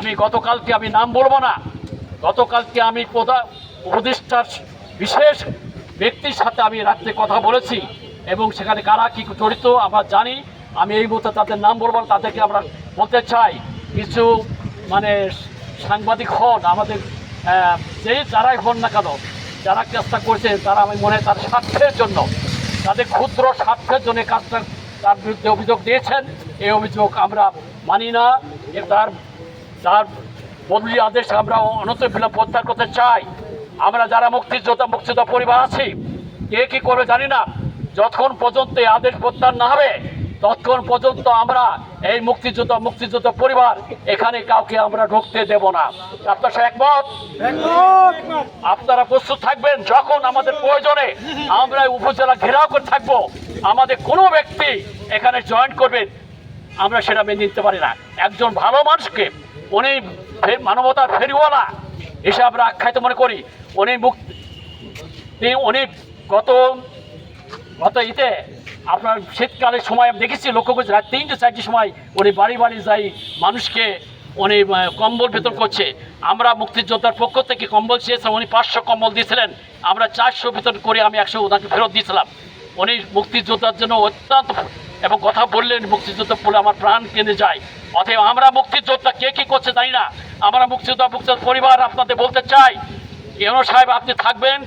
আমি গতকালকে আমি নাম বলব না। গতকালকে আমি প্রধান উপদেষ্টার বিশেষ ব্যক্তির সাথে আমি রাত্রে কথা বলেছি এবং সেখানে কারা কি জড়িত আমরা জানি। আমি এই মুহূর্তে তাদের নাম বলব না, তাদেরকে আমরা বলতে চাই। কিছু মানে সাংবাদিক হন, আমাদের যে যারাই হন না কেন, যারা কাজটা করছে তারা আমি মনে তার স্বার্থের জন্য, তাদের ক্ষুদ্র স্বার্থের জন্য কাজটা, তার বিরুদ্ধে অভিযোগ দিয়েছেন। এই অভিযোগ আমরা মানি না। তার তার বদলি আদেশ আমরা অনত বিলম্ব প্রত্যাহার করতে চাই। আমরা যারা মুক্তিযোদ্ধা মুক্তিযোদ্ধা পরিবার আছি কে কী করবে জানি না। যতক্ষণ পর্যন্ত এই আদেশ প্রত্যাহার না হবে ততক্ষণ পর্যন্ত আমরা এই মুক্তিযোদ্ধা মুক্তিযোদ্ধা পরিবার এখানে কাউকে আমরা ঢুকতে দেব না। আপনার সাথে একমত। আপনারা প্রস্তুত থাকবেন যখন আমাদের প্রয়োজনে আমরা উপজেলা ঘেরাও করে থাকব। আমাদের কোনো ব্যক্তি এখানে জয়েন করবেন আমরা সেটা মেনে নিতে পারি না। একজন ভালো মানুষকে উনি মানবতার ফেরিওয়ালা এসে আমরা আখ্যায়িত মনে করি, উনি মুক্তি উনি গত গত ইতে আপনার শীতকালের সময় দেখেছি, লক্ষ্য করছি, রাত তিনটে, চারটের সময় উনি বাড়ি বাড়ি যাই মানুষকে উনি কম্বল বেতন করছে। আমরা মুক্তিযোদ্ধার পক্ষ থেকে কম্বল চেয়েছিলাম, উনি পাঁচশো কম্বল দিয়েছিলেন। আমরা চারশো বেতন করে আমি একশো ওনাকে ফেরত দিয়েছিলাম। উনি মুক্তিযোদ্ধার জন্য অত্যন্ত এবং কথা বললেন মুক্তিযোদ্ধা বলে আমার প্রাণ কেঁদে যায়। অতএব আমরা মুক্তিযোদ্ধা কে কী করছে জানি না। আমরা মুক্তিযোদ্ধা মুক্তিযোদ্ধা পরিবার আপনাদের বলতে চাই। এমন সাহেব আপনি থাকবেন?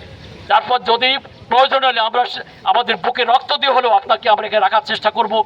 তারপর যদি প্রয়োজন হলে আমরা আমাদের বুকে রক্ত দিয়ে হলেও আপনাকে আমরা এখানে রাখার চেষ্টা করব।